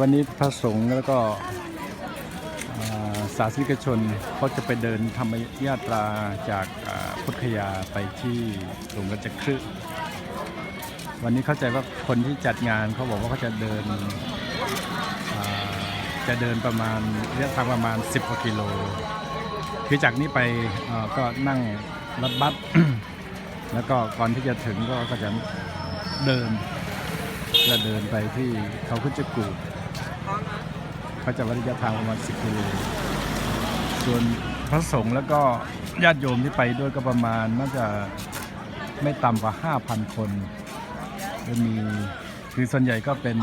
วันนี้พระสงฆ์แล้วก็อ่าศาสนิกชนเขาจะไปเดินธรรมยาตราจากพุทธคยาไปที่หลวงรัชครึวันนี้เข้าใจว่าคนที่จัดงานเขาบอกว่าเขาจะเดินจะเดินประมาณระยะทางประมาณ 10กว่ากิโล คือจากนี้ไปก็นั่งรถบัสแล้วก็ก่อนที่จะถึงก็ก็จะเดินจะเดินไปที่เขาขึ้นจะกูด เขาจะวัดระยะทางประมาณ10กิโลส่วนพระสงฆ์แล้วก็ญาติโยมที่ไปด้วยก็ประมาณน่าจะไม่ต่ำกว่า 5,000 คนจะมีคือส่วนใหญ่ก็เป็น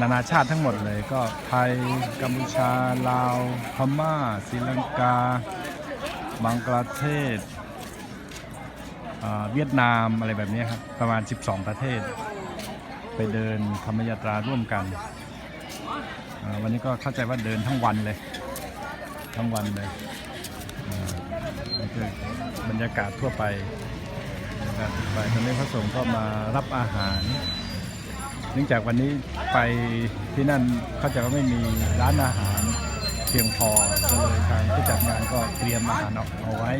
นานาชาติทั้งหมดเลยก็ไทย กัมพูชา ลาว พม่าศรีลังกา บังกลาเทศเวียดนามอะไรแบบนี้ครับ ประมาณ 12 ประเทศ ไปเดินธรรมยาตราร่วมกัน วันนี้ก็เข้าใจว่าเดินทั้งวันเลย ทั้งวันเลยนี่คือบรรยากาศทั่วไปบรรยากาศทั่วไปตอนนี้พระสงฆ์ก็มารับอาหาร เนื่องจากวันนี้ไปที่นั่นเข้าใจว่าไม่มีร้านอาหารเพียงพอก็เลยทางผู้จัดงานก็เตรียมอาหารเอาเอาไว้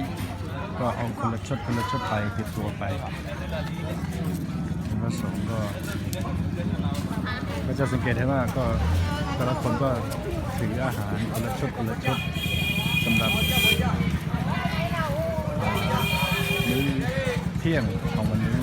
ก็เอาคนละชดคนละชดไปติดตัวไปพระสงฆ์ก็ ก็จะสังเกตเห็นว่าก็แต่ละคนก็ถืออาหารคนละชุดคนละชุดสำหรับมื้อเที่ยงของวันนี้